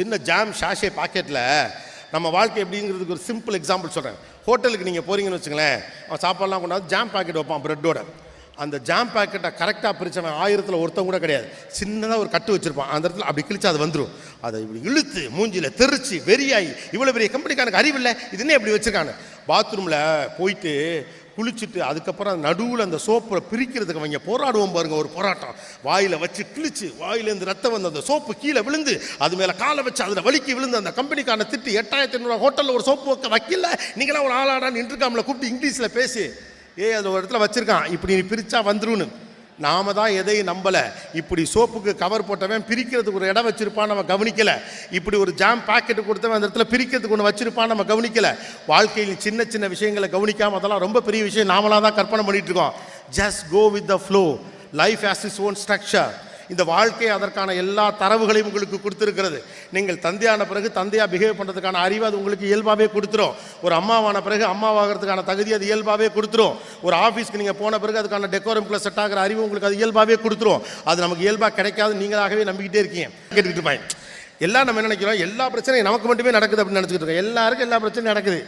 சின்ன jam sachet பாக்கெட்டில் நம்ம வாழ்க்கை எப்படிங்கிறதுக்கு ஒரு சிம்பிள் எக்ஸாம்பிள் சொல்கிறேன் ஹோட்டலுக்கு நீங்கள் போகிறீங்கன்னு வச்சுங்களேன் அவன் சாப்பாடுலாம் கொண்டாந்து ஜாம் பாக்கெட் வைப்பான் ப்ரெட்டோட அந்த ஜாம் பாக்கெட்டை கரெக்டாக பிரித்தவன் ஆயிரத்தில் ஒருத்தன் கூட கிடையாது. சின்னதாக ஒரு கட்டு வச்சுருப்பான். அந்த இடத்துல அப்படி கிழிச்சு அது வந்துடும் அதை இப்படி இழுத்து மூஞ்சியில் தெரிச்சு வெறியாகி இவ்வளோ பெரிய கம்பெனிக்காரனுக்கு அறிவில்லை. இதுன்னே இப்படி வச்சுருக்காங்க. பாத்ரூமில் போயிட்டு குளிச்சுட்டு அதுக்கப்புறம் நடுவில் அந்த சோப்பை பிரிக்கிறதுக்கு அவங்க போராடுவோம் பாருங்க ஒரு போராட்டம். வாயில் வச்சு கிழிச்சு வாயிலேருந்து ரத்தம் வந்து அந்த சோப்பு கீழே விழுந்து அது மேலே காலை வச்சு அதில் வலிக்கு விழுந்து அந்த கம்பெனிக்கான திட்டு எட்டாயிரத்தி ஐநூறுவா ஹோட்டலில் ஒரு சோப்பு வைக்க வைக்கல நீங்களாம் ஒரு ஆளாடா நின்றுக்காமல கூப்பிட்டு இங்கிலீஷில் பேசி. ஏய் அதில் ஒரு இடத்துல வச்சுருக்கான். இப்படி நீ பிரித்தா வந்துருன்னு. நாம தான் எதையும் நம்பலை. இப்படி சோப்புக்கு கவர் போட்டவன் பிரிக்கிறதுக்கு ஒரு இடம் வச்சுருப்பான் நம்ம கவனிக்கலை. இப்படி ஒரு ஜாம் பாக்கெட் கொடுத்தவன் அந்த இடத்துல பிரிக்கிறதுக்கு ஒன்று வச்சுருப்பான் நம்ம கவனிக்கலை. வாழ்க்கையில் சின்ன சின்ன விஷயங்களை கவனிக்காம அதெல்லாம் ரொம்ப பெரிய விஷயம். நாமளாக தான் கற்பனை பண்ணிகிட்டு இருக்கோம். Just go with the flow life as is own structure இந்த வாழ்க்கை அதற்கான எல்லா தரவுகளையும் உங்களுக்கு கொடுத்துருக்கிறது. நீங்கள் தந்தையான பிறகு தந்தையாக பிஹேவ் பண்ணுறதுக்கான அறிவு அது உங்களுக்கு இயல்பாகவே கொடுத்துரும். ஒரு அம்மாவான பிறகு அம்மாவாகிறதுக்கான தகுதி அது இயல்பாகவே கொடுத்துரும். ஒரு ஆஃபீஸ்க்கு நீங்கள் போன பிறகு அதுக்கான டெக்கோரம்குள்ள செட் ஆகிற அறிவு உங்களுக்கு அது இயல்பாகவே கொடுத்துரும். அது நமக்கு இயல்பாக கிடைக்காது நீங்களாகவே நம்பிக்கிட்டே இருக்கீங்க. கேட்டுக்கிட்டு இருப்பாங்க எல்லாம் நம்ம என்ன நினைக்கிறோம்? எல்லா பிரச்சனையும் நமக்கு மட்டுமே நடக்குது அப்படின்னு நினச்சிக்கிட்டு இருக்கோம். எல்லாருக்கும் எல்லா பிரச்சனையும் நடக்குது.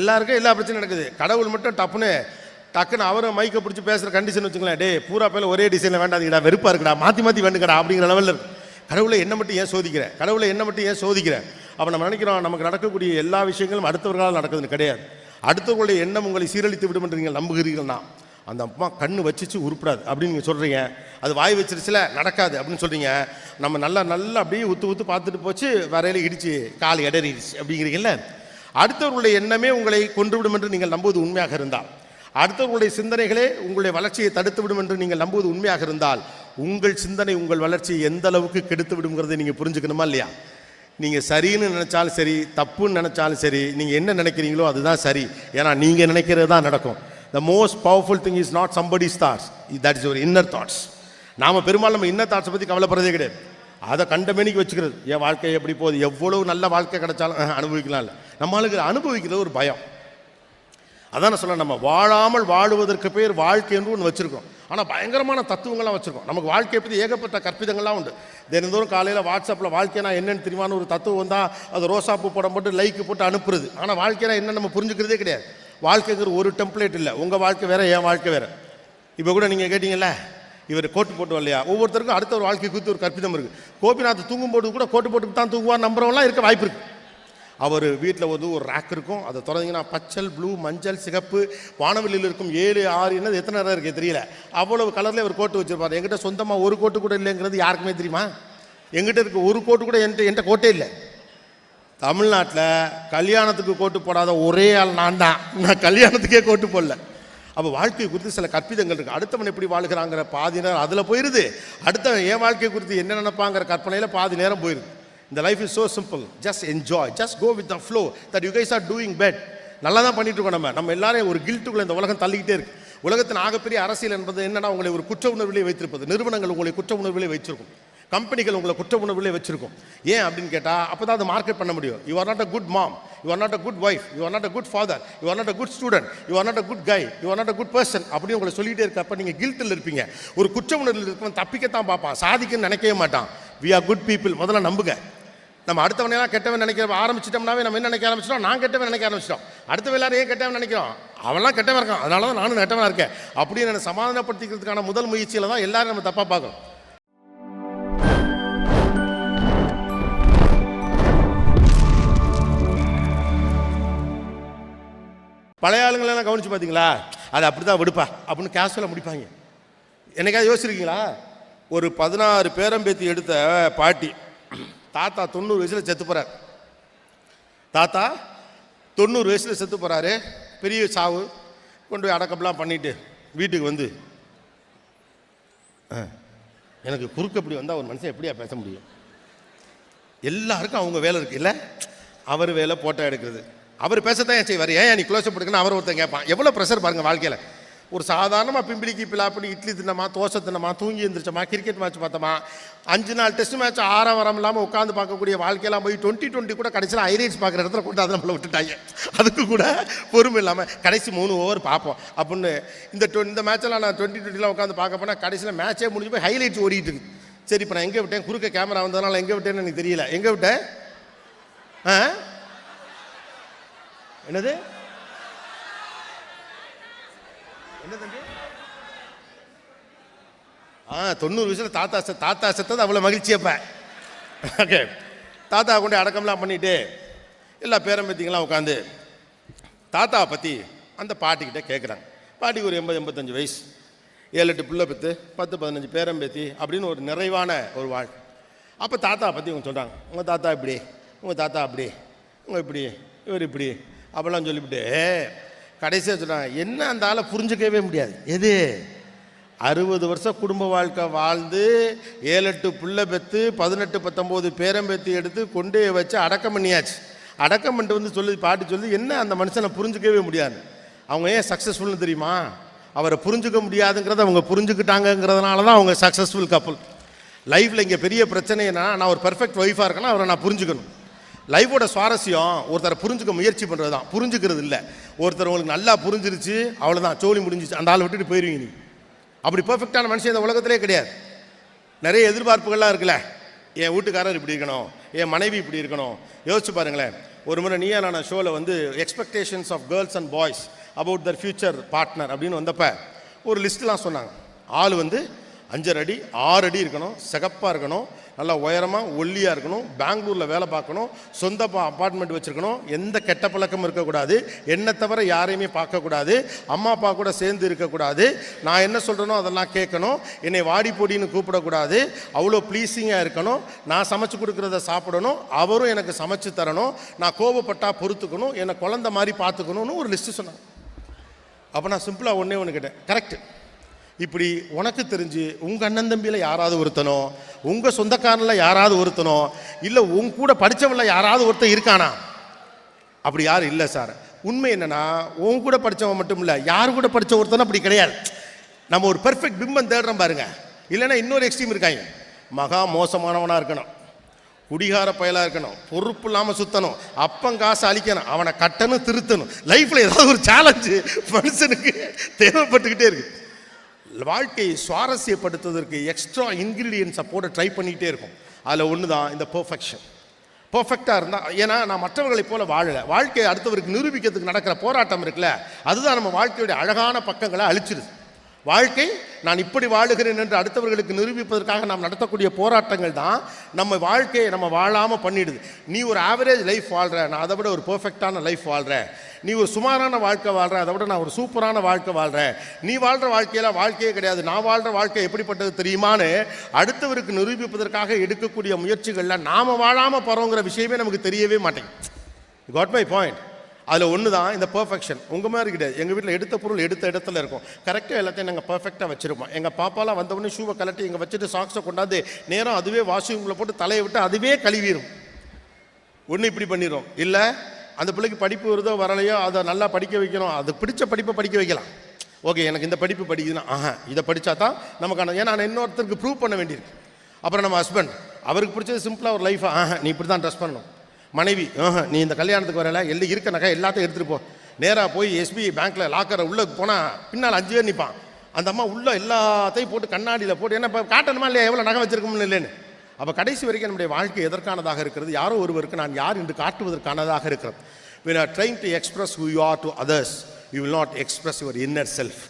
எல்லாருக்கும் எல்லா பிரச்சனையும் நடக்குது. கடவுள் மட்டும் டப்புன்னு டக்குன்னு அவரும் மைக்கை பிடிச்சி பேசுகிற கண்டிஷன் வச்சுங்களேன் டே பூரா பேர் ஒரே டிசைனில் வேண்டாதீங்கடா வெறுப்பாக இருக்குடா மாற்றி மாற்றி வேண்டுங்கடா அப்படிங்கிற லெவலில் இருக்கு. கடவுளை என்ன மட்டும் ஏன் சோதிக்கிறேன் கடவுளை என்ன மட்டும் ஏன் சோதிக்கிறேன் அப்போ நம்ம நினைக்கிறோம் நமக்கு நடக்கக்கூடிய எல்லா விஷயங்களும் அடுத்தவர்களால் நடக்குதுன்னு கிடையாது. அடுத்தவர்களுடைய எண்ணம் உங்களை சீரழித்து விடும் என்று நீங்கள் நம்புகிறீர்கள்னா அந்த அம்மா கண்ணு வச்சிச்சு உருப்படாது அப்படின்னு நீங்கள் சொல்கிறீங்க அது வாய் வச்சிருச்சுல நடக்காது அப்படின்னு சொல்கிறீங்க நம்ம நல்லா நல்லா அப்படியே உத்து உத்து பார்த்துட்டு போச்சு வரையில் இடிச்சு கால் இடறிடுச்சு அப்படிங்கிறீங்கல்ல. அடுத்தவர்களுடைய எண்ணமே உங்களை கொன்றுவிடும் என்று நீங்கள் நம்புவது உண்மையாக இருந்தால். அடுத்தவர்களுடைய சிந்தனைகளே உங்களுடைய வளர்ச்சியை தடுத்துவிடும் என்று நீங்கள் நம்புவது உண்மையாக இருந்தால் உங்கள் சிந்தனை உங்கள் வளர்ச்சியை எந்த அளவுக்கு கெடுத்து விடுங்கிறதை நீங்கள் புரிஞ்சுக்கணுமா இல்லையா? நீங்கள் சரின்னு நினச்சாலும் சரி தப்புன்னு நினச்சாலும் சரி நீங்கள் என்ன நினைக்கிறீங்களோ அதுதான் சரி. ஏன்னா நீங்கள் நினைக்கிறது தான் நடக்கும். The most powerful thing is not somebody stars that is ஒரு இன்னர் தாட்ஸ் நாம் பெரும்பாலும் நம்ம இன்னர் தாட்ஸை பற்றி கவலைப்படுறதே கிடையாது. அதை கண்டமேனிக்கு வச்சுக்கிறது. என் வாழ்க்கை எப்படி போகுது? எவ்வளோ நல்ல வாழ்க்கை கிடைச்சாலும் அனுபவிக்கலாம் இல்லை. நம்மளுக்கு அனுபவிக்கிறது ஒரு பயம். அதான் சொல்ல நம்ம வாழாமல் வாழுவதற்கு பேர் வாழ்க்கை என்று ஒன்று வச்சுருக்கோம் ஆனால் பயங்கரமான தத்துவங்கள்லாம் வச்சுருக்கோம் நமக்கு வாழ்க்கையை பற்றி ஏகப்பட்ட கற்பிதங்கள்லாம் உண்டு. தினந்தோறும் காலையில் வாட்ஸ்அப்பில் வாழ்க்கைனா என்னென்னு தெரியுமான்னு ஒரு தத்துவம் வந்தால் அது ரோசாப்பூ படம் போட்டு லைக்கு போட்டு அனுப்புறது. ஆனால் வாழ்க்கைனா என்ன நம்ம புரிஞ்சுக்கிறதே கிடையாது. வாழ்க்கைங்கிற ஒரு டெம்ப்ளேட் இல்லை. உங்கள் வாழ்க்கை வேறு என் வாழ்க்கை வேறு. இப்போ கூட நீங்கள் கேட்டிங்கல்ல இவர் கோட்டு போட்டு இல்லையா ஒவ்வொருத்தருக்கும் அடுத்த ஒரு வாழ்க்கை குறித்து ஒரு கற்பிதம் இருக்குது கோபிநாத் தூங்கும் போது கூட கோட்டு போட்டு தான் தூங்குவார் நம்புறவங்களாம் இருக்க வாய்ப்பு இருக்குது அவர் வீட்டில் வந்து ஒரு ரேக் இருக்கும். அதை திறந்தீங்கன்னா பச்சல் ப்ளூ மஞ்சள் சிகப்பு வானவெளியில் இருக்கும் ஏழு ஆறு என்னது எத்தனை நேரம் இருக்குது தெரியல. அவ்வளவு கலரில் ஒரு கோட்டு வச்சுருப்பார். எங்கிட்ட சொந்தமாக ஒரு கோட்டு கூட இல்லைங்கிறது யாருக்குமே தெரியுமா? எங்கிட்ட இருக்க ஒரு கோட்டு கூட என்கிட்ட என்கிட்ட கோட்டே இல்லை. தமிழ்நாட்டில் கல்யாணத்துக்கு கோட்டு போடாத ஒரே ஆள் நான் தான் நான் கல்யாணத்துக்கே கோட்டு போடல. அப்போ வாழ்க்கை குறித்து சில கற்பிதங்கள் இருக்குது அடுத்தவன் எப்படி வாழ்கிறாங்கிற பாதி நேரம் அதில் போயிடுது அடுத்தவன் என் வாழ்க்கை குறித்து என்ன நினைப்பாங்கிற கற்பனையில் பாதி நேரம் போயிடுது இந்த life is so simple just enjoy just go with the flow that you guys are doing bet நல்லா தான் பண்ணிட்டு இருக்கோம் நம்ம. நம்ம எல்லாரையும் ஒரு கில்ட்டுக்குள்ள இந்த உலகம் தள்ளிக்கிட்டே இருக்கு. உலகத்தின் ஆகப்பெரிய அரசியல் என்பது என்னன்னா உங்களை ஒரு குற்ற உணர்விலே வைத்திருப்பது. நிறுவனங்கள் உங்களை குற்ற உணர்விலே வச்சிருக்கும் கம்பெனிகள் உங்களை குற்ற உணர்விலே வச்சிருக்கும் ஏன் அப்படின்னு கேட்டால் அப்போ தான் அதை மார்க்கெட் பண்ண முடியும். You are not a good mom you are not a good wife you are not a good father you are not a good student you are not a good guy you are not a good person அப்படின்னு உங்களை சொல்லிட்டே இருக்கப்ப நீங்கள் கில்ட்டில் இருப்பீங்க. ஒரு குற்ற உணர்வில் இருக்கவன் தப்பிக்கத்தான் பார்ப்பான். சாதிக்கன்னு நினைக்கவே மாட்டான். வி ஆர் குட் பீப்புள் முதல்ல நம்புங்க. நம்ம அடுத்தவனையெல்லாம் கெட்டவன் நினைக்கிற ஆரம்பிச்சிட்டோம்னாவே நம்ம என்ன நினைக்க ஆரம்பிச்சிட்டோம்? நான் கெட்டவன் நினைக்க ஆரம்பிச்சிட்டோம். அடுத்த எல்லாரும் ஏன் கெட்டவன் நினைக்கிறோம்? அவன்லாம் கெட்டவன் இருக்கான். அதனால தான் நானும் கெட்டவனாக இருக்கேன். அப்படின்னு என்னை சமாதானப்படுத்திக்கிறதுக்கான முதல் முயற்சியில் தான் எல்லாரும் நம்ம தப்பாக பார்க்கணும். பழைய ஆளுங்களெல்லாம் கவனிச்சு பார்த்தீங்களா அது அப்படி தான் விடுப்பா. அப்படின்னு கேஷுவலாக முடிப்பாங்க. என்னைக்காவது யோசிச்சிருக்கீங்களா? ஒரு பதினாறு பேரம்பேத்தி எடுத்த பாட்டி. தாத்தா தொண்ணூறு வயசில் செத்து போகிறார் தாத்தா தொண்ணூறு வயசில் செத்து போகிறாரு பெரிய சாவு. கொண்டு போய் அடக்கம்லாம் பண்ணிட்டு வீட்டுக்கு வந்து. எனக்கு குறுக்க இப்படி வந்தால் ஒரு மனுஷன் எப்படியா பேச முடியும்? எல்லாருக்கும் அவங்க வேலை இருக்கு. இல்லை? அவர் வேலை போட்டோ எடுக்கிறது. அவர் பேசத்தான் ஏன் செய்வார். ஏன் நீ க்ளோஸ் எடுக்கணும் அவர் ஒருத்தன் கேட்பான். எவ்வளோ ப்ரெஷர் பாருங்கள் வாழ்க்கையில். ஒரு சாதாரணமாக பிம்பிடிக்கு பிலாப்படி இட்லி தின்னமா தோசை தின்னமா தூங்கி எழுந்திரிச்சோமா கிரிக்கெட் மேட்ச் பார்த்தோமா அஞ்சு நாள் டெஸ்ட் மேட்ச் ஆறாம் வரம் இல்லாமல் உட்காந்து பார்க்கக்கூடிய வாழ்க்கையெல்லாம் போய் டுவெண்ட்டி டுவெண்ட்டி கூட கடைசியில் ஐரேஜ் பார்க்குற இடத்துல கொண்டு அதை நம்மளை விட்டுட்டாங்க. அதுக்கு கூட பொறுமை இல்லாமல் கடைசி மூணு ஓவர் பார்ப்போம். அப்படின்னு இந்த டொ இந்த மேட்செல்லாம் நான் டுவெண்ட்டி டுவெண்ட்டிலாம் உட்காந்து பார்க்க போனால் கடைசியில் மேட்சே முடிஞ்சு போய் ஹைலைட்ஸ் ஓடிட்டு இருக்கு. சரி இப்போ நான் எங்கே விட்டேன்? குறுக்க கேமரா வந்ததுனால எங்கே விட்டேன்னு எனக்கு தெரியல. எங்கே விட்டேன் ஆ? என்னது? என்ன தம்பி? ஆ தொண்ணூறு வயசுல தாத்தா செ தாத்தா செத்தது அவ்வளோ மகிழ்ச்சியப்பேன் ஓகே. தாத்தா கொண்டு அடக்கம்லாம் பண்ணிட்டு எல்லா பேரம்பத்திங்கெல்லாம் உட்காந்து தாத்தாவை பற்றி அந்த பாட்டிக்கிட்ட கேட்குறாங்க பாட்டிக்கு ஒரு எண்பது எண்பத்தஞ்சு வயசு. ஏழு எட்டு பிள்ளை பெற்று பத்து பதினஞ்சு பேரம்பேத்தி அப்படின்னு ஒரு நிறைவான ஒரு வாழ் அப்போ தாத்தாவை பற்றி இவங்க சொல்கிறாங்க உங்கள் தாத்தா இப்படி உங்கள் தாத்தா அப்படி உங்கள் இப்படி இவர் இப்படி அப்படிலாம் சொல்லிவிட்டு கடைசியாக சொல்கிறாங்க என்ன அந்த ஆளை புரிஞ்சுக்கவே முடியாது. எது? அறுபது வருஷம் குடும்ப வாழ்க்கை வாழ்ந்து ஏழு எட்டு புள்ள பெற்று பதினெட்டு பத்தொம்போது பேரம்பேத்தி எடுத்து கொண்டு வச்சு அடக்கம் பண்ணியாச்சு. அடக்கம் பண்ணிட்டு வந்து சொல்லி பாட்டி சொல்லி என்ன அந்த மனுஷனை புரிஞ்சுக்கவே முடியாது. அவங்க ஏன் சக்ஸஸ்ஃபுல்னு தெரியுமா? அவரை புரிஞ்சுக்க முடியாதுங்கிறத அவங்க புரிஞ்சுக்கிட்டாங்கங்கிறதுனால தான் அவங்க சக்ஸஸ்ஃபுல் கப்பல் லைஃப்பில் இங்கே பெரிய பிரச்சனை என்னன்னா நான் ஒரு பெர்ஃபெக்ட் ஒய்ஃபாக இருக்கேன்னா அவரை நான் புரிஞ்சுக்கணும். லைஃபோட சுவாரஸ்யம் ஒருத்தரை புரிஞ்சுக்க முயற்சி பண்ணுறது தான். புரிஞ்சுக்கிறது இல்லை. ஒருத்தர் உங்களுக்கு நல்லா புரிஞ்சிருச்சு அவ்வளோதான் சோழி முடிஞ்சிச்சு அந்த ஆளை விட்டுட்டு போயிருவீங்க நீ அப்படி பர்ஃபெக்டான மனுஷன் இந்த உலகத்திலே கிடையாது. நிறைய எதிர்பார்ப்புகள்லாம் இருக்குல்ல. என் வீட்டுக்காரர் இப்படி இருக்கணும் என் மனைவி இப்படி இருக்கணும். யோசிச்சு பாருங்களேன். ஒரு முறை நீயா நான் ஷோவில் வந்து expectations of girls and boys about their future partner அப்படின்னு வந்தப்போ ஒரு லிஸ்ட்லாம் சொன்னாங்க. ஆள் வந்து அஞ்சரை அடி ஆறு அடி இருக்கணும் சிகப்பாக இருக்கணும் நல்லா உயரமாக ஒல்லியாக இருக்கணும் பெங்களூரில் வேலை பார்க்கணும் சொந்த அப்பார்ட்மெண்ட் வச்சுருக்கணும். எந்த கெட்ட பழக்கமும் இருக்கக்கூடாது. என்னை தவிர யாரையுமே பார்க்கக்கூடாது. அம்மா அப்பா கூட சேர்ந்து இருக்கக்கூடாது. நான் என்ன சொல்கிறேனோ அதெல்லாம் கேட்கணும். என்னை வாடி பொடின்னு கூப்பிடக்கூடாது. அவ்வளோ ப்ளீஸிங்காக இருக்கணும். நான் சமைச்சு கொடுக்குறத சாப்பிடணும். அவரும் எனக்கு சமைச்சு தரணும். நான் கோபப்பட்டா பொறுத்துக்கணும். என்னை குழந்த மாதிரி பார்த்துக்கணும்னு ஒரு லிஸ்ட்டு சொன்னாங்க. அப்போ நான் சிம்பிளாக ஒன்றே ஒன்று கேட்டேன். கரெக்ட் இப்படி உனக்கு தெரிஞ்சு உங்கள் அண்ணன் தம்பியில் யாராவது ஒருத்தனோ உங்கள் சொந்தக்காரனில் யாராவது ஒருத்தனோ இல்லை உங்க கூட படித்தவங்கள யாராவது ஒருத்தன் இருக்கானா? அப்படி யாரும் இல்லை சார். உண்மை என்னென்னா உன் கூட படித்தவன் மட்டும் இல்லை யார் கூட படித்த ஒருத்தனும் அப்படி கிடையாது. நம்ம ஒரு பெர்ஃபெக்ட் பிம்பம் தேடுறோம் பாருங்க. இல்லைன்னா இன்னொரு எக்ஸ்ட்ரீம் இருக்காங்க. மகா மோசமானவனாக இருக்கணும். குடிகார பயலாக இருக்கணும். பொறுப்பு இல்லாமல் சுற்றணும் அப்பம் காசு அழிக்கணும். அவனை கட்டணும் திருத்தணும். லைஃப்பில் ஏதாவது ஒரு சேலஞ்சு மனுஷனுக்கு தேவைப்பட்டுக்கிட்டே இருக்குது வாழ்க்கையை சுவாரஸ்யப்படுத்துவதற்கு எக்ஸ்ட்ரா இன்க்ரீடியன்ஸை போட ட்ரை பண்ணிகிட்டே இருக்கும். அதில் ஒன்று தான் இந்த பர்ஃபெக்ஷன் பர்ஃபெக்டாக இருந்தால் ஏன்னா நான் மற்றவர்களைப் போல வாழலை. வாழ்க்கையை அடுத்தவருக்கு நிரூபிக்கிறதுக்கு நடக்கிற போராட்டம் இருக்குல்ல அதுதான் நம்ம வாழ்க்கையுடைய அழகான பக்கங்களை அழிச்சிருது. வாழ்க்கை நான் இப்படி வாழுகிறேன் என்று அடுத்தவர்களுக்கு நிரூபிப்பதற்காக நாம் நடத்தக்கூடிய போராட்டங்கள் தான் நம்ம வாழ்க்கையை நம்ம வாழாமல் பண்ணிடுது. நீ ஒரு ஆவரேஜ் லைஃப் வாழ்கிற நான் அதை விட ஒரு பர்ஃபெக்டான லைஃப் வாழ்கிறேன் நீ ஒரு சுமாரான வாழ்க்கை வாழ்கிற அதை விட நான் ஒரு சூப்பரான வாழ்க்கை வாழ்கிறேன் நீ வாழ்கிற வாழ்க்கையில் வாழ்க்கையே கிடையாது. நான் வாழ்கிற வாழ்க்கை எப்படிப்பட்டது தெரியுமான்னு அடுத்தவருக்கு நிரூபிப்பதற்காக எடுக்கக்கூடிய முயற்சிகளில் நாம் வாழாமல் போகிறோங்கிற விஷயமே நமக்கு தெரியவே மாட்டேங்குது. காட் மை பாயிண்ட் அதில் ஒன்று தான் இந்த பர்ஃபெக்ஷன் உங்கள் மாதிரி கிடையாது. எங்கள் வீட்டில் எடுத்த பொருள் எடுத்த இடத்துல இருக்கும். கரெக்டாக எல்லாத்தையும் நாங்கள் பர்ஃபெக்டாக வச்சுருப்போம். எங்கள் பாப்பாலாம் வந்தவொடனே ஷூவை கலட்டி இங்கே வச்சுட்டு சாக்ஸை கொண்டாந்து நேரம் அதுவே வாஷிங் போட்டு தலையை விட்டு அதுவே கழுவிடும் ஒன்று இப்படி பண்ணிடும் இல்லை அந்த பிள்ளைக்கு படிப்பு வருதோ வரலையோ அதை நல்லா படிக்க வைக்கணும். அது பிடிச்ச படிப்பை படிக்க வைக்கலாம். ஓகே எனக்கு இந்த படிப்பு படிக்குதுன்னா ஆஹா இதை படித்தா தான் நமக்கான ஏன்னா நான் இன்னொருத்தருக்கு ப்ரூவ் பண்ண வேண்டியிருக்கு. அப்புறம் நம்ம ஹஸ்பண்ட் அவருக்கு பிடிச்சது சிம்பிளாக ஒரு லைஃபா ஆஹா நீ இப்படி தான் ட்ரெஸ் பண்ணணும். மனைவி நீ இந்த கல்யாணத்துக்கு வரல எல்லாம் இருக்க நகை எல்லாத்தையும் எடுத்துகிட்டு போ. நேராக போய் எஸ்பிஐ பேங்க்கில் லாக்கரை உள்ளே போனால் பின்னால் அஞ்சு பேர் நிற்பான் அந்த அம்மா உள்ளே எல்லாத்தையும் போட்டு கண்ணாடியில் போட்டு என்ன இப்போ காட்டணுமா இல்லையா? எவ்வளோ நகை வச்சிருக்கோம்னு இல்லைன்னு. அப்போ கடைசி வரைக்கும் நம்முடைய வாழ்க்கை எதற்கானதாக இருக்கிறது? யாரோ ஒருவருக்கு நான் யார் என்று காட்டுவதற்கானதாக இருக்கிறது. When are trying to express who you are to others you will not express your inner self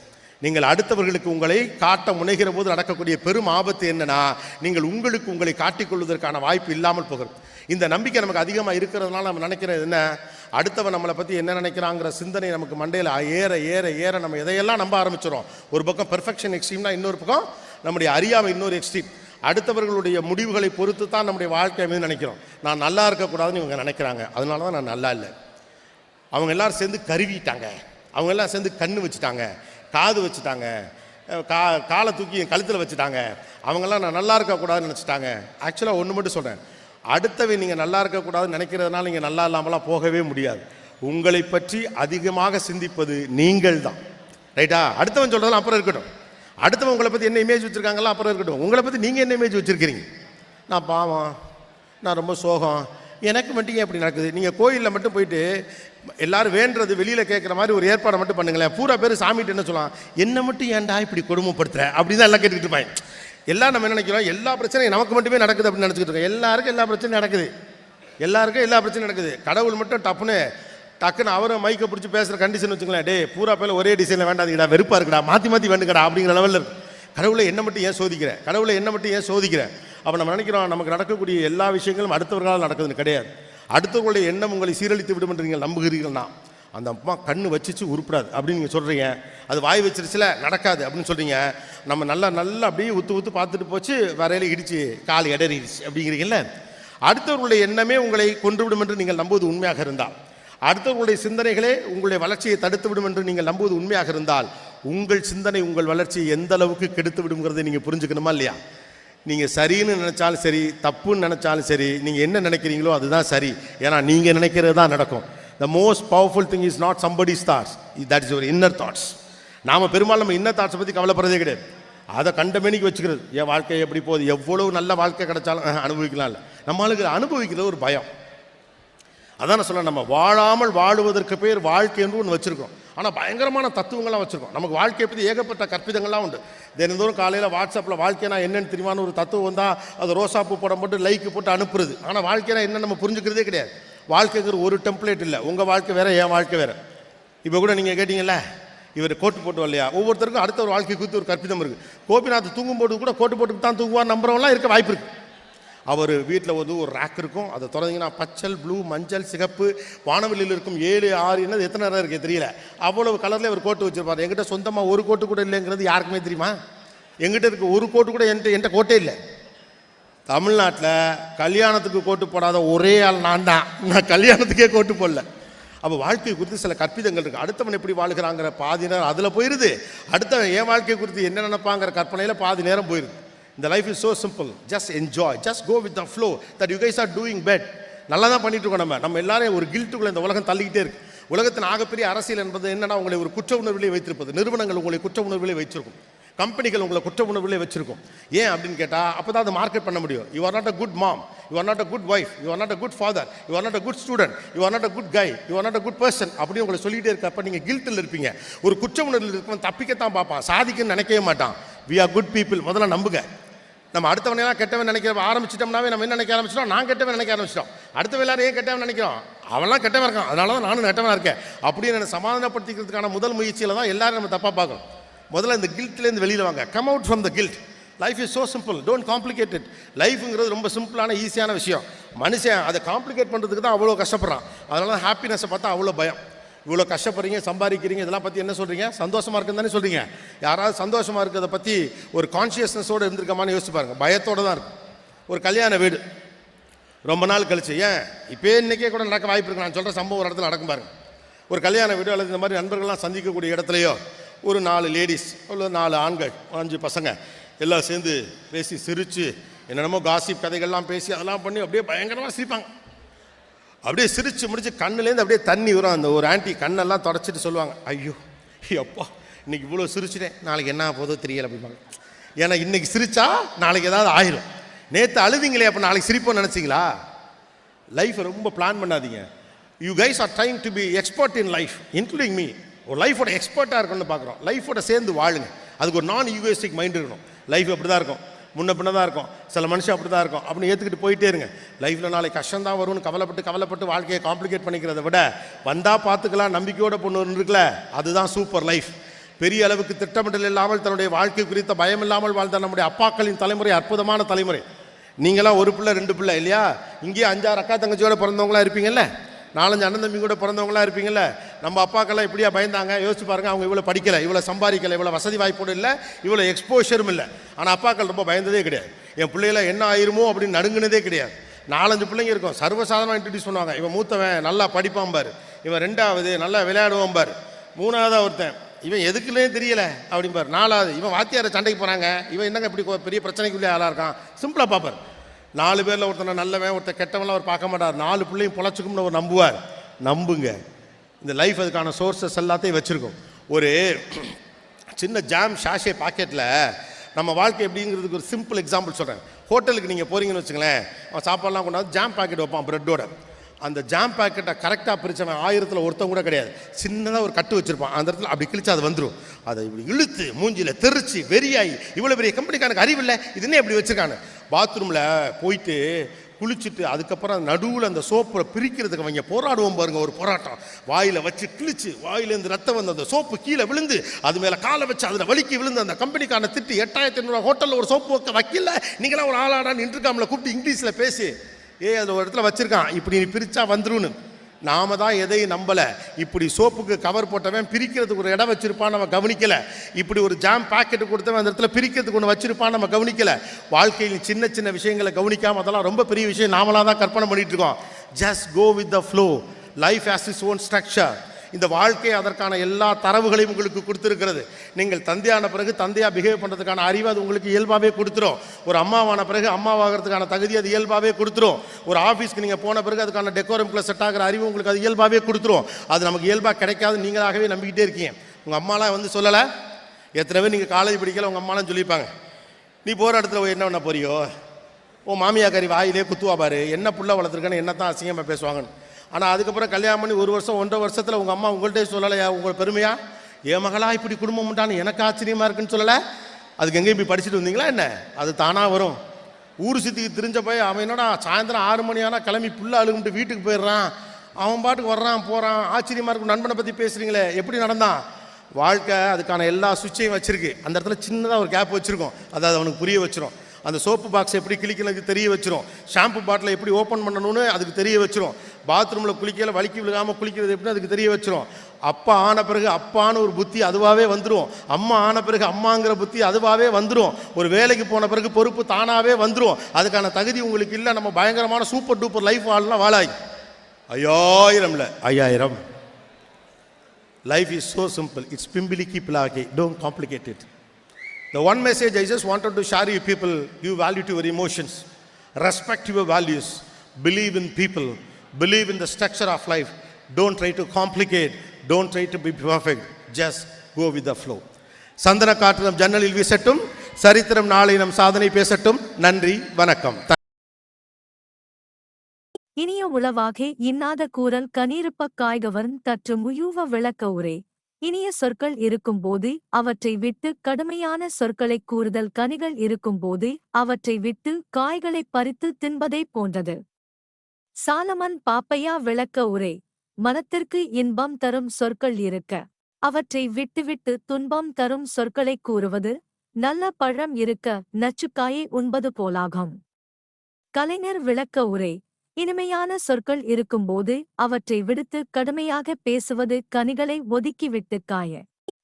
நீங்கள் அடுத்தவர்களுக்கு உங்களை காட்ட முனைகிற போது நடக்கக்கூடிய பெரும் ஆபத்து என்னன்னா நீங்கள் உங்களுக்கு உங்களை காட்டிக்கொள்வதற்கான வாய்ப்பு இல்லாமல் போகிறது. இந்த நம்பிக்கை நமக்கு அதிகமாக இருக்கிறதுனால நம்ம நினைக்கிறது என்ன? அடுத்தவன் நம்மளை பற்றி என்ன நினைக்கிறாங்கிற சிந்தனை நமக்கு மண்டையில் ஏற ஏற ஏற நம்ம எதையெல்லாம் நம்ப ஆரம்பிச்சிடும் ஒரு பக்கம் பெர்ஃபெக்ஷன் எக்ஸ்ட்ரீம்னா இன்னொரு பக்கம் நம்முடைய அறியாமை இன்னொரு எக்ஸ்ட்ரீம் அடுத்தவர்களுடைய முடிவுகளை பொறுத்து தான் நம்முடைய வாழ்க்கை மீது நினைக்கிறோம். நான் நல்லா இருக்கக்கூடாதுன்னு இவங்க நினைக்கிறாங்க. அதனால தான் நான் நல்லா இல்லை. அவங்க எல்லாரும் சேர்ந்து கருவிட்டாங்க. அவங்க எல்லாம் சேர்ந்து கண்ணு வச்சுட்டாங்க. காது வச்சுட்டாங்க. கா காலை தூக்கி என் கழுத்தில் வச்சுட்டாங்க. அவங்கெல்லாம் நான் நல்லா இருக்கக்கூடாதுன்னு நினச்சிட்டாங்க. ஆக்சுவலாக ஒன்று மட்டும் சொல்கிறேன் அடுத்தவன் நீங்கள் நல்லா இருக்கக்கூடாதுன்னு நினைக்கிறதுனால நீங்கள் நல்லா இல்லாமலாம் போகவே முடியாது. உங்களை பற்றி அதிகமாக சிந்திப்பது நீங்கள் தான் ரைட்டா? அடுத்தவன் சொல்கிறதெல்லாம் அப்புறம் இருக்கட்டும். அடுத்தவன் உங்களை பற்றி என்ன இமேஜ் வச்சுருக்காங்களா அப்புறம் இருக்கட்டும். உங்களை பற்றி நீங்கள் என்ன இமேஜ் வச்சுருக்கிறீங்க? நான் பாவம். நான் ரொம்ப சோகம். எனக்கு மட்டும் ஏன் இப்படி நடக்குது? நீங்கள் கோயிலில் மட்டும் போயிட்டு எல்லோரும் வேண்டுறது வெளியில் கேட்குற மாதிரி ஒரு ஏற்பாடை மட்டும் பண்ணுங்களேன். பூரா பேர் சாமிகிட்ட என்ன சொல்லலாம். என்னை மட்டும் ஏன்டா இப்படி கொடுமைப்படுத்துற? அப்படி தான் எல்லாம் கேட்டுக்கிட்டு இருப்பாங்க. எல்லாம் நம்ம என்ன நினைக்கிறோம்? எல்லா பிரச்சனையும் நமக்கு மட்டுமே நடக்குது அப்படின்னு நினச்சிக்கிட்டு இருக்கோம். எல்லாருக்கும் எல்லா பிரச்சனையும் நடக்குது. எல்லாருக்கும் எல்லா பிரச்சனையும் நடக்குது. கடவுள் மட்டும் டப்புன்னு டக்குன்னு அவரை மைக்கை பிடிச்சி பேசுகிற கண்டிஷன் வச்சுங்களேன் டே பூரா பேர் ஒரே டிசைனில் வேண்டாதீங்கடா வெறுப்பாக இருக்குடா மாற்றி மாற்றி வேண்டுங்கடா அப்படிங்கிற லெவலில் இருக்கு. கடவுளை என்ன மட்டும் ஏன் சோதிக்கிற? கடவுளை என்ன மட்டும் ஏன் சோதிக்கிற? அப்போ நம்ம நினைக்கிறோம் நமக்கு நடக்கக்கூடிய எல்லா விஷயங்களும் அடுத்தவர்களால் நடக்குதுன்னு கிடையாது. அடுத்தவர்களுடைய எண்ணம் உங்களை சீரழித்து விடும் என்று நீங்கள் நம்புகிறீர்கள்னா அந்த அம்மா கண்ணு வச்சிச்சு உருப்பிடாது. அப்படின்னு நீங்கள் சொல்கிறீங்க அது வாய் வச்சிருச்சுல நடக்காது அப்படின்னு சொல்கிறீங்க நம்ம நல்லா நல்லா அப்படியே உத்து ஊற்று பார்த்துட்டு போச்சு வரையில இடிச்சு கால் இடறிடுச்சு அப்படிங்கிறீங்கல்ல? அடுத்தவர்களுடைய எண்ணமே உங்களை கொன்றுவிடும் என்று நீங்கள் நம்புவது உண்மையாக இருந்தால். அடுத்தவர்களுடைய சிந்தனைகளே உங்களுடைய வளர்ச்சியை தடுத்து விடும் என்று நீங்கள் நம்புவது உண்மையாக இருந்தால் உங்கள் சிந்தனை உங்கள் வளர்ச்சியை எந்த அளவுக்கு கெடுத்து விடுங்கிறதை நீங்கள் புரிஞ்சுக்கணுமா இல்லையா? நீங்கள் சரின்னு நினச்சாலும் சரி தப்புன்னு நினச்சாலும் சரி நீங்கள் என்ன நினைக்கிறீங்களோ அதுதான் சரி. ஏன்னா நீங்கள் நினைக்கிறது தான் நடக்கும். The most powerful thing is not somebody stars that is your inner thoughts நாம் பெரும்பாலும் நம்ம இன்னர் தாட்ஸை பற்றி கவலைப்படுறதே கிடையாது. அதை கண்டமேனிக்கு வச்சுக்கிறது. என் வாழ்க்கை எப்படி போகுது? எவ்வளவு நல்ல வாழ்க்கை கிடைச்சாலும் அனுபவிக்கலாம் இல்லை நம்மளுக்கு அனுபவிக்கிறது ஒரு பயம். அதான் நான் சொல்ல நம்ம வாழாமல் வாழுவதற்கு பேர் வாழ்க்கை என்று ஒன்று வச்சுருக்கோம். ஆனால் பயங்கரமான தத்துவங்கள்லாம் வச்சுருக்கோம். நமக்கு வாழ்க்கையை பற்றி ஏகப்பட்ட கற்பிதங்கள்லாம் உண்டு. தினந்தோறும் காலையில் வாட்ஸ்அப்பில் வாழ்க்கைனா என்னென்னு தெரியுமான்னு ஒரு தத்துவம் வந்தால் அது ரோசாப்பூ படம் போட்டு லைக்கு போட்டு அனுப்புறது. ஆனால் வாழ்க்கைனா என்ன நம்ம புரிஞ்சுக்கிறதே கிடையாது. வாழ்க்கைங்கிற ஒரு டெம்ப்ளேட் இல்லை. உங்கள் வாழ்க்கை வேறு என் வாழ்க்கை வேறு. இப்போ கூட நீங்கள் கேட்டிங்கல்ல இவர் கோட்டு போட்டு இல்லையா? ஒவ்வொருத்தருக்கும் அடுத்த ஒரு வாழ்க்கை குறித்து ஒரு கற்பிதம் இருக்குது கோபிநாத் தூங்கும்போது கூட கோட்டு போட்டு தான் தூங்குவார் நம்புறவங்களாம் இருக்க வாய்ப்பு இருக்குது அவர் வீட்டில் வந்து ஒரு ரேக் இருக்கும். அதை திறந்தீங்கன்னா பச்சல் ப்ளூ மஞ்சள் சிகப்பு வானவெளியில் இருக்கும் ஏழு ஆறு என்னது எத்தனை நேரம் இருக்குது தெரியல. அவ்வளவு கலரில் அவர் கோட்டு வச்சிருப்பார். எங்கிட்ட சொந்தமாக ஒரு கோட்டு கூட இல்லைங்கிறது யாருக்குமே தெரியுமா? எங்கிட்ட இருக்க ஒரு கோட்டு கூட என்கிட்ட என்கிட்ட கோட்டே இல்லை. தமிழ்நாட்டில் கல்யாணத்துக்கு கோட்டு போடாத ஒரே ஆள் நான் தான். நான் கல்யாணத்துக்கே கோட்டு போடல. அப்போ வாழ்க்கை குறித்து சில கற்பிதங்கள் இருக்குது அடுத்தவன் எப்படி வாழ்கிறாங்கிற பாதி நேரம் அதில் போயிடுது அடுத்தவன் என் வாழ்க்கை குறித்து என்ன நினைப்பாங்கிற கற்பனையில் பாதி நேரம் போயிடுது இந்த life is so simple just enjoy just go with the flow that you guys are doing bet நல்லா தான் பண்ணிட்டு இருக்கோம் நம்ம. நம்ம எல்லாரையும் ஒரு கில்ட்டுக்குள்ள இந்த உலகம் தள்ளிக்கிட்டே இருக்கு. உலகத்தின் ஆகப்பெரிய அரசியல் என்பது என்னன்னா உங்களை ஒரு குற்ற உணர்விலே வைத்திருப்பது. நிறுவனங்கள் உங்களை குற்ற உணர்விலே வைத்திருக்கும். கம்பெனிகள் உங்களை குற்ற உணர்விலே வச்சிருக்கும். ஏன் அப்படின்னு கேட்டால் அப்போ தான் அது மார்க்கெட் பண்ண முடியும். You are not a good mom you are not a good wife you are not a good father you are not a good student you are not a good guy you are not a good person அப்படின்னு உங்களை சொல்லிகிட்டே இருக்கப்ப நீங்கள் கில்ட்டில் இருப்பீங்க. ஒரு குற்ற உணர்வில் இருக்கவன் தப்பிக்கத்தான் பார்ப்பான். சாதிக்குன்னு நினைக்கவே மாட்டான். வி ஆர் குட் பீப்புள் முதல்ல நம்புங்க. நம்ம அடுத்தவனையெல்லாம் கெட்டவன் நினைக்கிற ஆரம்பிச்சிட்டோம்னாவே நம்ம என்ன நினைக்க ஆரம்பிச்சிட்டோம்? நான் கெட்டவன் நினைக்க ஆரம்பிச்சிட்டோம். அடுத்த எல்லாரும் ஏன் கெட்டவன் நினைக்கிறோம்? அவன்லாம் கெட்டவன் இருக்கான். அதனால தான் நானும் நெட்டவனாக இருக்கேன். அப்படின்னு என்னை சமாதானப்படுத்திக்கிறதுக்கான முதல் முயற்சியில் தான் எல்லாரும் நம்ம தப்பாக பார்க்கணும். முதல்ல இந்த கில்ட்லேருந்து வெளியில் வாங்க. Come out from the guilt life is so simple don't complicated லைஃப்ங்கிறது ரொம்ப சிம்பிளான ஈஸியான விஷயம். மனுஷன் அதை காம்ப்ளிகேட் பண்ணுறதுக்கு தான் அவ்வளோ கஷ்டப்படுறான். அதனால தான் ஹாப்பினஸை பார்த்தா அவ்வளோ பயம். இவ்வளோ கஷ்டப்படுறீங்க சம்பாதிக்கிறீங்க இதெல்லாம் பற்றி என்ன சொல்கிறீங்க சந்தோஷமாக இருக்குன்னு தானே சொல்கிறீங்க யாராவது சந்தோஷமாக இருக்கிறத பற்றி ஒரு கான்ஷியஸ்னஸோடு இருந்திருக்கமான்னு யோசிச்சு பாருங்கள் பயத்தோடு தான் இருக்கும். ஒரு கல்யாண வீடு. ரொம்ப நாள் கழிச்சு. ஏன்? இப்போயே இன்றைக்கே கூட நடக்க வாய்ப்பு இருக்கு. நான் சொல்கிற சம்பவம் ஒரு இடத்துல நடக்கும் பாருங்க. ஒரு கல்யாண வீடு அல்லது இந்த மாதிரி நண்பர்கள்லாம் சந்திக்கக்கூடிய இடத்துலையோ ஒரு நாலு லேடிஸ் அல்லது நாலு ஆண்கள் அஞ்சு பசங்க எல்லாம் சேர்ந்து பேசி சிரித்து என்னென்னமோ காசிப் கதைகள்லாம் பேசி அதெல்லாம் பண்ணி அப்படியே பயங்கரமாக சிரிப்பாங்க. அப்படியே சிரித்து முடிச்சு கண்ணுலேருந்து அப்படியே தண்ணி வரும் அந்த ஒரு ஆண்டி கண்ணெல்லாம் தொடச்சிட்டு சொல்லுவாங்க ஐயோ அப்பா இன்னைக்கு இவ்வளோ சிரிச்சிட்டேன் நாளைக்கு என்ன போதோ தெரியல அப்படிம்பாங்க. ஏன்னா இன்னைக்கு சிரித்தா நாளைக்கு ஏதாவது ஆயிரும். நேற்று அழுதிங்களே அப்போ நாளைக்கு சிரிப்போம் நினச்சிங்களா? லைஃப்பை ரொம்ப பிளான் பண்ணாதீங்க. You guys are trying to be expert in life including me ஒரு லைஃபோட எக்ஸ்பர்ட்டாக இருக்கணும்னு பார்க்குறோம். லைஃபோட சேர்ந்து வாழுங்க. அதுக்கு ஒரு நான் யூஎஸ்டிக் மைண்ட் இருக்கணும். லைஃப் அப்படி தான் இருக்கும்? முன்ன பின்ன தான் இருக்கும். சில மனுஷன் அப்படி தான் இருக்கும். அப்படின்னு ஏற்றுக்கிட்டு போயிட்டே இருங்க. லைஃப்பில் நாளைக்கு கஷ்டம் தான் வரும்னு கவலைப்பட்டு கவலைப்பட்டு வாழ்க்கையை காம்ப்ளிகேட் பண்ணிக்கிறத விட வந்தால் பார்த்துக்கலாம் நம்பிக்கையோட பொண்ணு இருக்குல்ல அதுதான் சூப்பர் லைஃப் பெரிய அளவுக்கு திட்டமிடல் இல்லாமல் தன்னுடைய வாழ்க்கை குறித்த பயம் இல்லாமல் வாழ்ந்த நம்முடைய அப்பாக்களின் தலைமுறை அற்புதமான தலைமுறை. நீங்களாம் ஒரு பிள்ளை ரெண்டு பிள்ளை இல்லையா? இங்கேயே அஞ்சாறு அக்கா தங்கச்சியோட பிறந்தவங்களாம் இருப்பீங்கல்ல? நாலஞ்சு அண்ணன் தம்பி கூட பிறந்தவங்களாம் இருப்பீங்கள நம்ம அப்பாக்கெல்லாம் இப்படியா பயந்தாங்க? யோசிச்சு பாருங்கள் அவங்க இவ்வளோ படிக்கலை இவ்வளோ சம்பாதிக்கலை இவ்வளோ வசதி வாய்ப்போடு இல்லை இவ்வளோ எக்ஸ்போஷரும் இல்லை. ஆனால் அப்பாக்கள் ரொம்ப பயந்ததே கிடையாது. என் பிள்ளைகளை என்ன ஆயிருமோ அப்படின்னு நடுங்கினதே கிடையாது. நாலஞ்சு பிள்ளைங்க இருக்கும். சர்வசாதாரணமாக இன்ட்ரடியூஸ் பண்ணுவாங்க. இவன் மூத்தவன் நல்லா படிப்பான் பாரு. இவன் ரெண்டாவது நல்லா விளையாடுவான் பாரு. மூணாவதா ஒருத்தன் இவன் எதுக்குன்னே தெரியல அப்படிம்பார் நாலாவது இவன் வாத்தியாரை சண்டைக்கு போகிறாங்க இவன் என்னங்க இப்படி பெரிய பிரச்சனைக்குள்ளே ஆளாக இருக்கான்? சிம்பிளாக பார்ப்பார் நாலு பேரில் ஒருத்தனை நல்லவன் ஒருத்தன் கெட்டவன்லாம் அவர் பார்க்க மாட்டார். நாலு பிள்ளையும் பொழைச்சிக்கும்னு அவர் நம்புவார். நம்புங்க. இந்த லைஃப் அதுக்கான சோர்சஸ் எல்லாத்தையும் வச்சுருக்கோம். ஒரு சின்ன ஜாம் ஷாஷே பாக்கெட்டில் நம்ம வாழ்க்கை எப்படிங்கிறதுக்கு ஒரு சிம்பிள் எக்ஸாம்பிள் சொல்கிறேன் ஹோட்டலுக்கு நீங்கள் போகிறீங்கன்னு வச்சுங்களேன் அவன் சாப்பாடுலாம் கொண்டாந்து ஜாம் பாக்கெட் வைப்பான் ப்ரெட்டோட அந்த ஜாம் பாக்கெட்டை கரெக்டாக பிரித்தவன் ஆயிரத்தில் ஒருத்தன் கூட கிடையாது. சின்னதாக ஒரு கட்டு வச்சுருப்பான். அந்த இடத்துல அப்படி கிழிச்சு அது வந்துடும் அதை இப்படி இழுத்து மூஞ்சியில் தெரிச்சு வெறியாகி இவ்வளோ பெரிய கம்பெனிக்காரனுக்கு அறிவில்லை இதுன்னே இப்படி வச்சிருக்கானு? பாத்ரூமில் போயிட்டு குளிச்சுட்டு அதுக்கப்புறம் நடுவில் அந்த சோப்பை பிரிக்கிறதுக்கு அவங்க போராடுவோம் பாருங்க ஒரு போராட்டம். வாயில் வச்சு கிழிச்சு வாயிலேருந்து ரத்தம் வந்து அந்த சோப்பு கீழே விழுந்து அது மேலே காலை வச்சு அதில் வலிக்கு விழுந்து அந்த கம்பெனிக்கான திட்டு எட்டாயிரத்தி ஐநூறுவா ஹோட்டலில் ஒரு சோப்பு வைக்க வைக்கல? நீங்களாம் ஒரு ஆளாடான்னு இன்டர்காமில் கூப்பிட்டு இங்கிலீஷில் பேசி. ஏ அது ஒரு இடத்துல வச்சுருக்கான். இப்படி நீ பிரித்தா வந்துருன்னு நாம தான் எதையும் நம்பலை. இப்படி சோப்புக்கு கவர் போட்டவன் பிரிக்கிறதுக்கு ஒரு இடம் வச்சுருப்பான் நம்ம கவனிக்கலை. இப்படி ஒரு ஜாம் பாக்கெட்டு கொடுத்தவன் அந்த இடத்துல பிரிக்கிறதுக்கு ஒன்று வச்சுருப்பான் நம்ம கவனிக்கலை. வாழ்க்கையில் சின்ன சின்ன விஷயங்களை கவனிக்காம அதெல்லாம் ரொம்ப பெரிய விஷயம் நாமளாக தான் கற்பனை பண்ணிகிட்ருக்கோம் இருக்கோம். Just go with the flow life has is own structure இந்த வாழ்க்கை அதற்கான எல்லா தரவுகளையும் உங்களுக்கு கொடுத்துருக்கிறது. நீங்கள் தந்தையான பிறகு தந்தையாக பிஹேவ் பண்ணுறதுக்கான அறிவு அது உங்களுக்கு இயல்பாகவே கொடுத்துரும். ஒரு அம்மாவான பிறகு அம்மாவாகிறதுக்கான தகுதி அது இயல்பாகவே கொடுத்துரும். ஒரு ஆஃபீஸ்க்கு நீங்கள் போன பிறகு அதுக்கான டெக்கோரம்குள்ளே செட் ஆகிற அறிவு உங்களுக்கு அது இயல்பாகவே கொடுத்துரும். அது நமக்கு இயல்பாக கிடைக்காது நீங்களாகவே நம்பிக்கிட்டே இருக்கீங்க. உங்கள் அம்மாலாம் வந்து சொல்லலை. எத்தனை பேர் நீங்கள் காலேஜ் படிக்கல உங்கள் அம்மாலாம் சொல்லிப்பாங்க நீ போகிற இடத்துல என்ன பண்ண போறியோ? ஓ மாமியாக்காரி வாயிலே குத்துவா பாரு. என்ன புள்ள வளர்த்துருக்கேன்னு என்ன தான் அசிங்கமாக பேசுவாங்கன்னு. ஆனால் அதுக்கப்புறம் கல்யாணம் பண்ணி ஒரு வருஷம் ஒன்றரை வருஷத்தில் உங்கள் அம்மா உங்கள்கிட்ட சொல்லலையா? உங்கள் பெருமையா? என் மகளா இப்படி குடும்பம் உண்டான்னு எனக்கு ஆச்சரியமாக இருக்குன்னு சொல்லலை? அதுக்கு எங்கேயும் போய் படிச்சுட்டு வந்தீங்களா என்ன? அது தானாக வரும். ஊர் சுற்றிக்கு திரிஞ்ச போய் அவன் என்னடா சாயந்தரம் ஆறு மணி ஆனால் கிளம்பி புல்ல அழுகுன்ட்டு வீட்டுக்கு போயிடுறான். அவன் பாட்டுக்கு வர்றான் போகிறான் ஆச்சரியமாக இருக்கும். நண்பனை பற்றி பேசுகிறீங்களே எப்படி நடந்தான்? வாழ்க்கை அதுக்கான எல்லா சுவிட்சையும் வச்சுருக்கு. அந்த இடத்துல சின்னதாக ஒரு கேப் வச்சுருக்கோம். அதை அது அவனுக்கு புரிய வச்சிரும். அந்த சோப்பு பாக்ஸ் எப்படி கிளிக்கிறதுக்கு தெரிய வச்சிரும். ஷாம்பு பாட்டிலை எப்படி ஓப்பன் பண்ணணும்னு அதுக்கு தெரிய வச்சிரும். பாத்ரூமில் குளிக்கல வலிக்கி விழுகாமல் குளிக்கிறது எப்படின்னு அதுக்கு தெரிய வச்சிரும். அப்பா ஆன பிறகு அப்பான்னு ஒரு புத்தி அதுவாகவே வந்துடும் அம்மா ஆன பிறகு அம்மாங்கிற புத்தி அதுவாகவே வந்துடும் ஒரு வேலைக்கு போன பிறகு பொறுப்பு தானாகவே வந்துடும் அதுக்கான தகுதி உங்களுக்கு இல்லை நம்ம பயங்கரமான சூப்பர் டூப்பர் லைஃப் வாழலாம் வாழாய். ஐயாயிரம்ல. ஐயாயிரம். Life is so simple. It's பிம்பிலிக்கி பிளாகி. Complicate it. The one message i just wanted to share you people give value to your emotions respect your values believe in people believe in the structure of life don't try to complicate don't try to be perfect just go with the flow சந்தன காற்று நம் ஜன்னலில் வீசட்டும் சரித்திரம் நாளை நம் சாதனை பேசட்டும் நன்றி வணக்கம் இனிய உளவாகே இன்னாத கூறல் கனீருப்பக் காய்கவர்ன் தற்று முயூவ விளக்க உரே இனிய சொற்கள் இருக்கும்போது அவற்றை விட்டு கடுமையான சொற்களைக் கூறுதல் கனிகள் இருக்கும்போது அவற்றை விட்டு காய்களைப் பறித்து தின்பதைப் போன்றது. சாலமன் பாப்பையா விளக்க உரே மனத்திற்கு இன்பம் தரும் சொற்கள் இருக்க. அவற்றை விட்டுவிட்டு துன்பம் தரும் சொற்களைக் கூறுவது நல்ல பழம் இருக்க நச்சுக்காயை உண்பது போலாகும். கலைஞர் விளக்க உரை இனிமையான சொற்கள் இருக்கும்போது அவற்றை விடுத்து கடுமையாக பேசுவது கனிகளை ஒதுக்கிவிட்டு காய.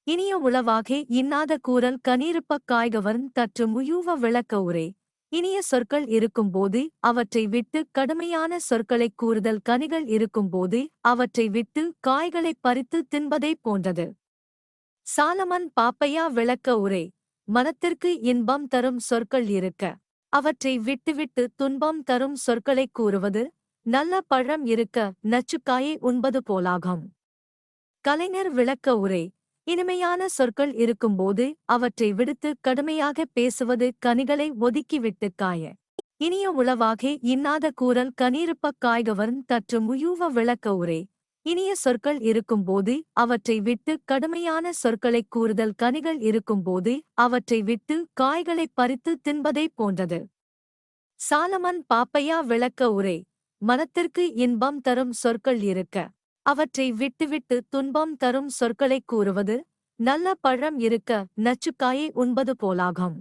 இனிய உளவாகே இன்னாத கூறல் கனீருப்பக் காய்கவர்ன் தற்று முயூவ விளக்க உரே. இனிய சொற்கள் இருக்கும்போது அவற்றை விட்டு கடுமையான சொற்களைக் கூறுதல் கனிகள் இருக்கும்போது அவற்றை விட்டு காய்களைப் பறித்து தின்பதைப் போன்றது. சாலமன் பாப்பையா விளக்க உரை. மனத்திற்கு இன்பம் தரும் சொற்கள் இருக்க. அவற்றை விட்டுவிட்டு துன்பம் தரும் சொற்களைக் கூறுவது நல்ல பழம் இருக்க நச்சுக்காயை உண்பது போலாகும். கலைஞர் விளக்க உரை இனிமையான சொற்கள் இருக்கும்போது அவற்றை விடுத்து கடுமையாக பேசுவது கனிகளை ஒதுக்கிவிட்டு காய. இனிய உளவாகே இன்னாத கூறல் கனீருப்பக் காய்கவர்ன் தற்று முயூவ விளக்க உரை இனிய சொற்கள் இருக்கும்போது அவற்றை விட்டு கடுமையான சொற்களைக் கூறுதல் கனிகள் இருக்கும்போது அவற்றை விட்டு காய்களைப் பறித்து தின்பதைப் போன்றது. சாலமன் பாப்பையா விளக்க உரை மனத்திற்கு இன்பம் தரும் சொற்கள் இருக்க. அவற்றை விட்டுவிட்டு துன்பம் தரும் சொற்களைக் கூறுவது நல்ல பழம் இருக்க நச்சுக்காயை உண்பது போலாகும்.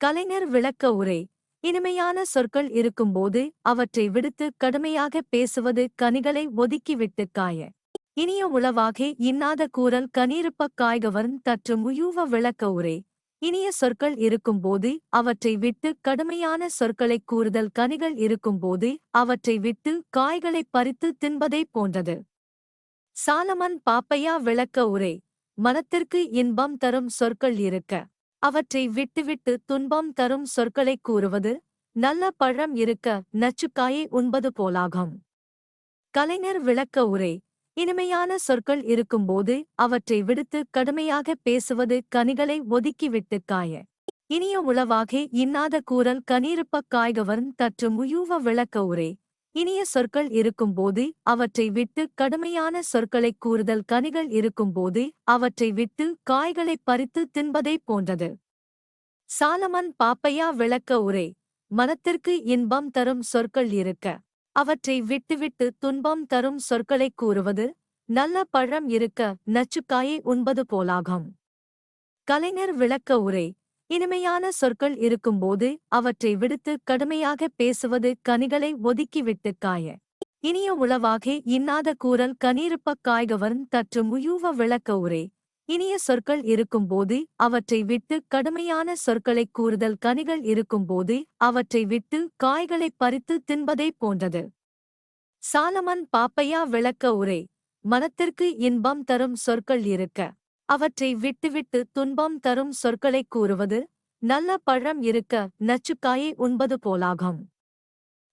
கலைஞர் விளக்க உரை இனிமையான சொற்கள் இருக்கும்போது அவற்றை விடுத்து கடுமையாக பேசுவது கனிகளை ஒதுக்கிவிட்டு காய. இனிய உளவாகே இன்னாத கூறல் கனீருப்பக் காய்கவர்ன் தற்று முயூவ விளக்க உரை. இனிய சொற்கள் இருக்கும்போது அவற்றை விட்டு கடுமையான சொற்களைக் கூறுதல் கனிகள் இருக்கும்போது அவற்றை விட்டு காய்களைப் பறித்து தின்பதைப் போன்றது. சாலமன் பாப்பையா விளக்க உரை. மனத்திற்கு இன்பம் தரும் சொற்கள் இருக்க. அவற்றை விட்டுவிட்டு துன்பம் தரும் சொற்களைக் கூறுவது நல்ல பழம் இருக்க நச்சுக்காயை உண்பது போலாகும். கலைஞர் விளக்க உரை இனிமையான சொற்கள் இருக்கும்போது அவற்றை விடுத்து கடுமையாக பேசுவது கனிகளை ஒதுக்கிவிட்டு காய. இனிய உளவாகே இன்னாத கூறல் கனியிருப்ப காய்கவர்ன் தற்று முயூவ விளக்க உரை இனிய சொற்கள் இருக்கும்போது அவற்றை விட்டு கடுமையான சொற்களைக் கூறுதல் கனிகள் இருக்கும்போது அவற்றை விட்டு காய்களைப் பறித்து தின்பதைப் போன்றது. சாலமன் பாப்பையா விளக்க உரை மனத்திற்கு இன்பம் தரும் சொற்கள் இருக்க. அவற்றை விட்டுவிட்டு துன்பம் தரும் சொற்களைக் கூறுவது நல்ல பழம் இருக்க நச்சுக்காயை உண்பது போலாகும். கலைஞர் விளக்க உரை இனிமையான சொற்கள் இருக்கும்போது அவற்றை விடுத்து கடுமையாக பேசுவது கனிகளை ஒதுக்கிவிட்டு காய. இனிய உளவாக இன்னாத கூறல் கனியிருப்ப காய்கவர்ன் தற்று முயூவ விளக்க உரே. இனிய சொற்கள் இருக்கும்போது அவற்றை விட்டு கடுமையான சொற்களைக் கூறுதல் கனிகள் இருக்கும்போது அவற்றை விட்டு காய்களைப் பறித்து தின்பதைப் போன்றது. சாலமன் பாப்பையா விளக்க உரை. மனத்திற்கு இன்பம் தரும் சொற்கள் இருக்க. அவற்றை விட்டுவிட்டு துன்பம் தரும் சொற்களைக் கூறுவது நல்ல பழம் இருக்க நச்சுக்காயை உண்பது போலாகும்.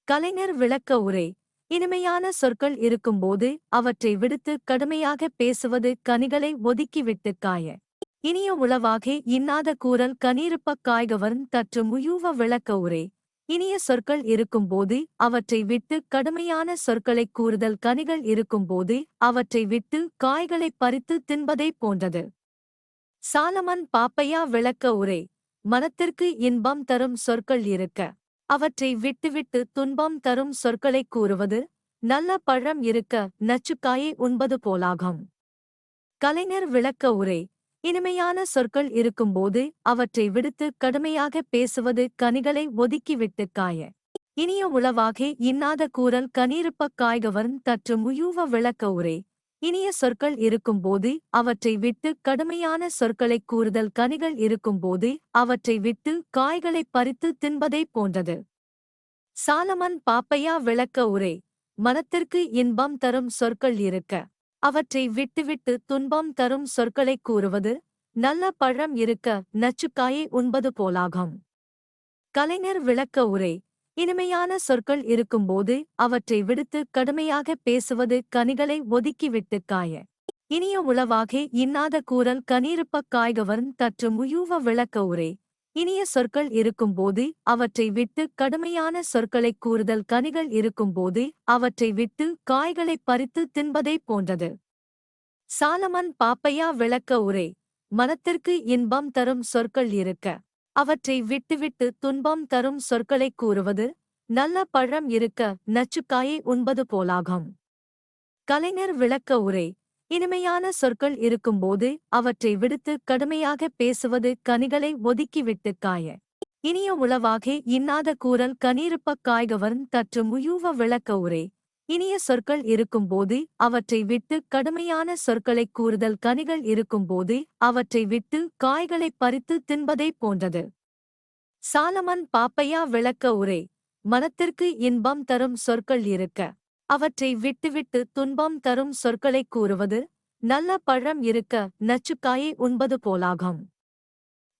கலைஞர் விளக்க உரை. இனிமையான சொற்கள் இருக்கும்போது அவற்றை விடுத்து கடுமையாக பேசுவது கனிகளை ஒதுக்கிவிட்டு காய. இனிய உளவாகி இன்னாத கூறல் கனீருப்பக் காய்கவர்ன் தற்று முயூவ விளக்க உரை. இனிய சொற்கள் இருக்கும்போது அவற்றை விட்டு கடுமையான சொற்களைக் கூறுதல் கனிகள் இருக்கும்போது அவற்றை விட்டு காய்களைப் பறித்து தின்பதைப் போன்றது. சாலமன் பாப்பையா விளக்க உரை மனத்திற்கு இன்பம் தரும் சொற்கள் இருக்க. அவற்றை விட்டுவிட்டு துன்பம் தரும் சொற்களைக் கூறுவது நல்ல பழம் இருக்க நச்சுக்காயை உண்பது போலாகும். கலைஞர் விளக்க உரை இனிமையான சொற்கள் இருக்கும்போது அவற்றை விடுத்து கடுமையாக பேசுவது கனிகளை ஒதுக்கிவிட்டு காய. இனிய உளவாக இன்னாத கூறல் கனீருப்பக் காய்கவர்ன் தற்று முயூவ விளக்க உரை. இனிய சொற்கள் இருக்கும்போது அவற்றை விட்டு கடுமையான சொற்களைக் கூறுதல் கனிகள் இருக்கும்போது அவற்றை விட்டு காய்களைப் பறித்து தின்பதைப் போன்றது. சாலமன் பாப்பையா விளக்க உரை. மனத்திற்கு இன்பம் தரும் சொற்கள் இருக்க. அவற்றை விட்டுவிட்டு துன்பம் தரும் சொற்களைக் கூறுவது நல்ல பழம் இருக்க நச்சுக்காயை உண்பது போலாகும். கலைஞர் விளக்க உரை இனிமையான சொற்கள் இருக்கும்போது அவற்றை விடுத்து கடுமையாக பேசுவது கனிகளை ஒதுக்கிவிட்டு காய. இனிய உளவாகே இன்னாத கூறல் கனீருப்பக் காய்கவர்ன் தற்று முயூவ விளக்க உரை இனிய சொற்கள் இருக்கும்போது அவற்றை விட்டு கடுமையான சொற்களைக் கூறுதல் கனிகள் இருக்கும்போது அவற்றை விட்டு காய்களைப் பறித்து தின்பதைப் போன்றது. சாலமன் பாப்பையா விளக்க உரை மனத்திற்கு இன்பம் தரும் சொற்கள் இருக்க. அவற்றை விட்டுவிட்டு துன்பம் தரும் சொற்களைக் கூறுவது நல்ல பழம் இருக்க நச்சுக்காயை உண்பது போலாகும். கலைஞர் விளக்க உரை இனிமையான சொற்கள் இருக்கும்போது அவற்றை விடுத்து கடுமையாக பேசுவது கனிகளை ஒதுக்கிவிட்டு காய. இனிய உளவாக இன்னாத கூறல் கனீருப்பக் காய்கவர்ன் தற்று முயூவ விளக்க உரை. இனிய சொற்கள் இருக்கும்போது அவற்றை விட்டு கடுமையான சொற்களைக் கூறுதல் கனிகள் இருக்கும்போது அவற்றை விட்டு காய்களைப் பறித்து தின்பதைப் போன்றது. சாலமன் பாப்பையா விளக்க உரை. மனத்திற்கு இன்பம் தரும் சொற்கள் இருக்க. அவற்றை விட்டுவிட்டு துன்பம் தரும் சொற்களைக் கூறுவது நல்ல பழம் இருக்க நச்சுக்காயை உண்பது போலாகும்.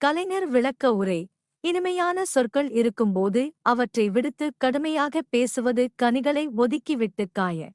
கலைஞர் விளக்க உரை இனிமையான சொற்கள் இருக்கும்போது அவற்றை விடுத்து கடுமையாக பேசுவது கனிகளை ஒதுக்கிவிட்டு காய.